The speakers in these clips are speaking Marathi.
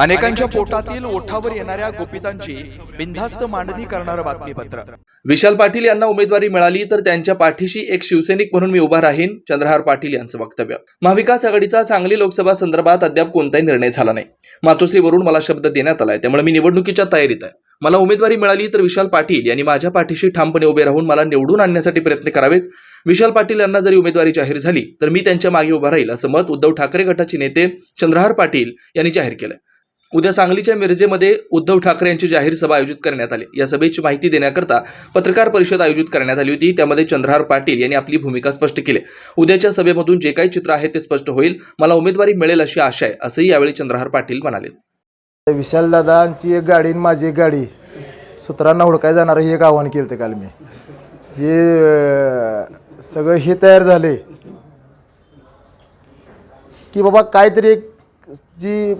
अनेकांच्या पोटातील ओठावर येणाऱ्या गोपितांची बिनधास्त मांडणी करणारं बातमीपत्र. विशाल पाटील यांना उमेदवारी मिळाली तर त्यांच्या पाठीशी एक शिवसैनिक म्हणून मी उभा राहीन चंद्रहार पाटील यांचं वक्तव्य. महाविकास आघाडीचा सांगली लोकसभा संदर्भात अद्याप कोणताही निर्णय झाला नाही. मातोश्रीवरून मला शब्द देण्यात आलाय त्यामुळे मी निवडणुकीच्या तयारीत आहे. मला उमेदवारी मिळाली तर विशाल पाटील यांनी माझ्या पाठीशी ठामपणे उभे राहून मला निवडून आणण्यासाठी प्रयत्न करावेत. विशाल पाटील यांना जरी उमेदवारी जाहीर झाली तर मी त्यांच्या मागे उभा राहील असं मत उद्धव ठाकरे गटाचे नेते चंद्रहार पाटील यांनी जाहीर केलंय. उद्या सांगलीच्या मिरजेमध्ये उद्धव ठाकरे यांची जाहीर सभा आयोजित करण्यात आली. या सभेची माहिती देण्याकरता पत्रकार परिषद आयोजित करण्यात आली होती. त्यामध्ये चंद्रहार पाटील यांनी आपली भूमिका स्पष्ट केली. उद्याच्या सभेमधून जे काही चित्र आहे ते स्पष्ट होईल. मला उमेदवारी मिळेल अशी आशा आहे असंही यावेळी चंद्रहार पाटील म्हणाले. विशालदादांची एक गाडी आणि माझी एक गाडी. सूत्रांना हुडकाय जाणार हे एक आव्हान केलं होतं काल मी. जे सगळं हे तयार झाले. की बाबा काहीतरी एक जी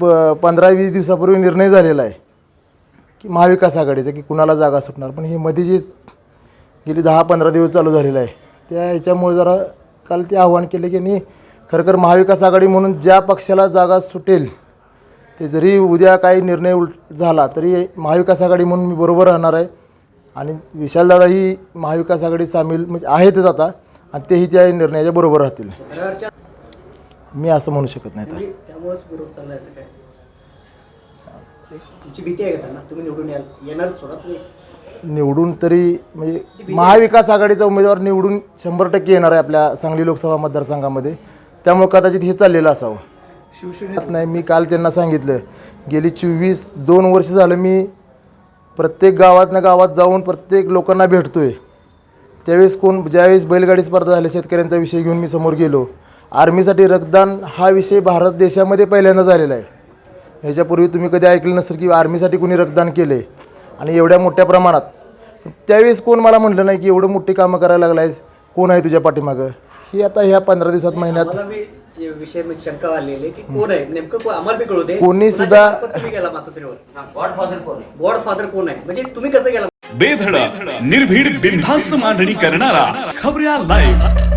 ब पंधरा वीस दिवसापूर्वी निर्णय झालेला आहे की महाविकास आघाडीचा की कुणाला जागा सुटणार. पण हे मध्ये जी गेली दहा पंधरा दिवस चालू झालेलं आहे त्या ह्याच्यामुळे जरा काल ते आव्हान केलं की नाही खरखर महाविकास आघाडी म्हणून ज्या पक्षाला जागा सुटेल ते जरी उद्या काही निर्णय उलट झाला तरी महाविकास आघाडी म्हणून मी बरोबर राहणार आहे. आणि विशालदादा ही महाविकास आघाडी सामील म्हणजे आहेतच आता आणि तेही त्या निर्णयाच्या बरोबर राहतील. मी असं म्हणू शकत नाही आता. त्यामुळेच विरोध चाललाय असं काय? तुमची भीती आहे का त्यांना? तुम्ही निवडून याल. येणार सोडा तुम्ही. निवडून तरी म्हणजे महाविकास आघाडीचा उमेदवार निवडून शंभर टक्के येणार आहे आपल्या सांगली लोकसभा मतदारसंघामध्ये. त्यामुळे कदाचित हे चाललेलं असावं. शिवसेनेत नाही मी काल त्यांना सांगितलं. गेली चोवीस दोन वर्ष झालं मी प्रत्येक गावातनं गावात जाऊन प्रत्येक लोकांना भेटतोय. त्यावेळेस कोण ज्यावेळेस बैलगाडी स्पर्धा झाल्या शेतकऱ्यांचा विषय घेऊन मी समोर गेलो. आर्मीसाठी रक्तदान हा विषय भारत देशामध्ये पहिल्यांदा झालेला आहे. ह्याच्यापूर्वी तुम्ही कधी ऐकलं नसेल की आर्मीसाठी कुणी रक्तदान केले आणि एवढ्या मोठ्या प्रमाणात. त्यावेळेस कोण मला म्हटलं नाही की एवढं मोठी कामं करायला लागलाय कोण आहे तुझ्या पाठीमागं? ही आता ह्या पंधरा दिवसात महिन्यात मला मी जे विषय शंका आलेली की कोण आहे? नेमकं कोण? आम्हाला बी कळू दे. कोणी कुणाच्या सुद्धा- मार्फत तुम्ही गेला मातोश्रीवर? गॉडफादर कोण आहे? गॉडफादर कोण आहे? म्हणजे तुम्ही कसं गेला? बेधडक निर्भीड बिनधास्त मांडणी करणारा खबऱ्या लाईव्ह